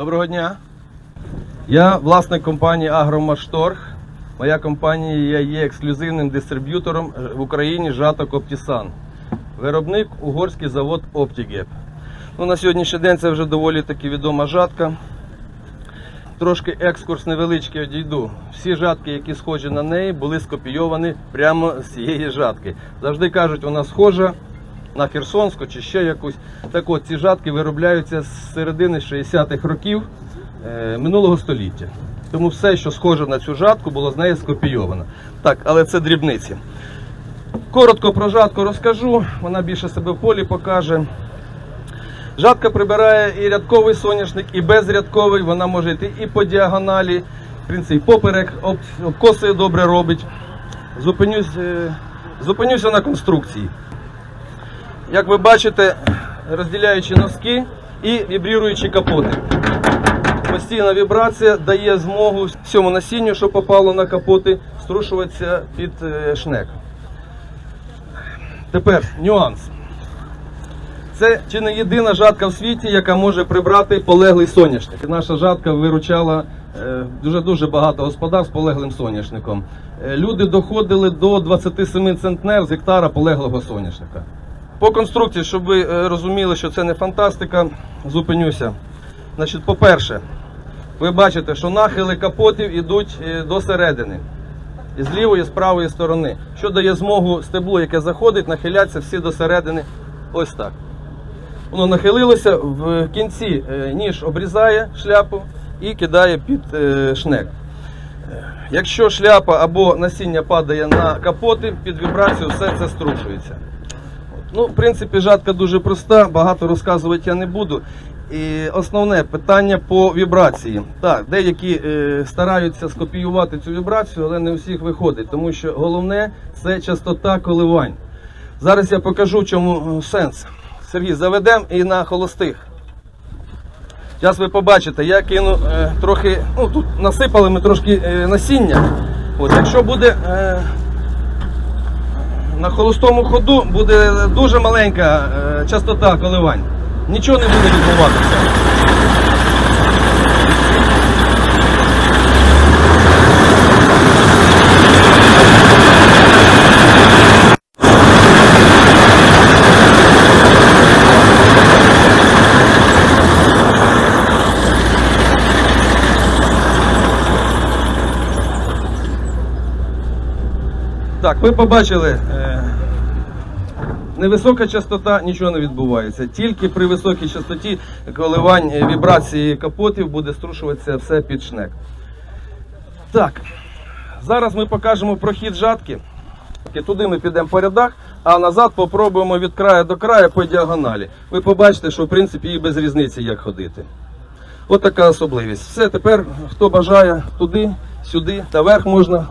Доброго дня. Я власник компанії Агромашторг. Моя компанія є ексклюзивним дистриб'ютором в Україні жаток Оптісан. Виробник угорський завод Оптігеп. Ну, на сьогоднішній день це вже доволі таки відома жатка. Трошки екскурс невеличкий одійду. Всі жатки, які схожі на неї, були скопійовані прямо з цієї жатки. Завжди кажуть, вона схожа на Херсонську чи ще якусь. Так от, ці жатки виробляються з середини 60-х років е, минулого століття. Тому все, що схоже на цю жатку, було з неї скопійовано. Так, але це дрібниці. Коротко про жатку розкажу, вона більше себе в полі покаже. Жатка прибирає і рядковий соняшник, і безрядковий. Вона може йти і по діагоналі, в принципі, поперек, об- обкоси добре робить. Зупинюсь, е, зупинюся на конструкції. Як ви бачите, розділяючи носки і вібріруючі капоти. Постійна вібрація дає змогу всьому насінню, що попало на капоти, струшуватися під е, шнек. Тепер нюанс. Це чи не єдина жатка в світі, яка може прибрати полеглий соняшник. Наша жатка виручала е, дуже дуже багато господарств полеглим соняшником. Е, Люди доходили до 27 центнер з гектара полеглого соняшника. По конструкції, щоб ви е, розуміли, що це не фантастика, зупинюся. Значить, по-перше, ви бачите, що нахили капотів йдуть е, до середини. І з лівої, і з правої сторони, що дає змогу стеблу, яке заходить, нахилятися всі до середини. Ось так. Воно нахилилося, в кінці е, ніж обрізає шляпу і кидає під шнек. Якщо шляпа або насіння падає на капоти, під вібрацію все це струшується. Ну, в принципі, жатка дуже проста, багато розказувати я не буду. І основне питання по вібрації. Так, деякі е, стараються скопіювати цю вібрацію, але не у всіх виходить, тому що головне це частота коливань. Зараз я покажу, чому е, сенс. Сергій, заведемо і на холостих. Зараз ви побачите, я кину е, трохи, ну тут насипали ми трошки е, насіння. От, якщо буде е, на холостому ходу, буде дуже маленька е, частота коливань. Нічого не буде відбуватися. Так, ви побачили. Невисока частота, нічого не відбувається. Тільки при високій частоті коливань е, вібрації капотів буде струшуватися все під шнек. Так, зараз ми покажемо прохід жатки. Туди ми підемо по рядах, а назад попробуємо від краю до краю по діагоналі. Ви побачите, що в принципі і без різниці як ходити. От така особливість. Все, тепер хто бажає туди, сюди та вверх можна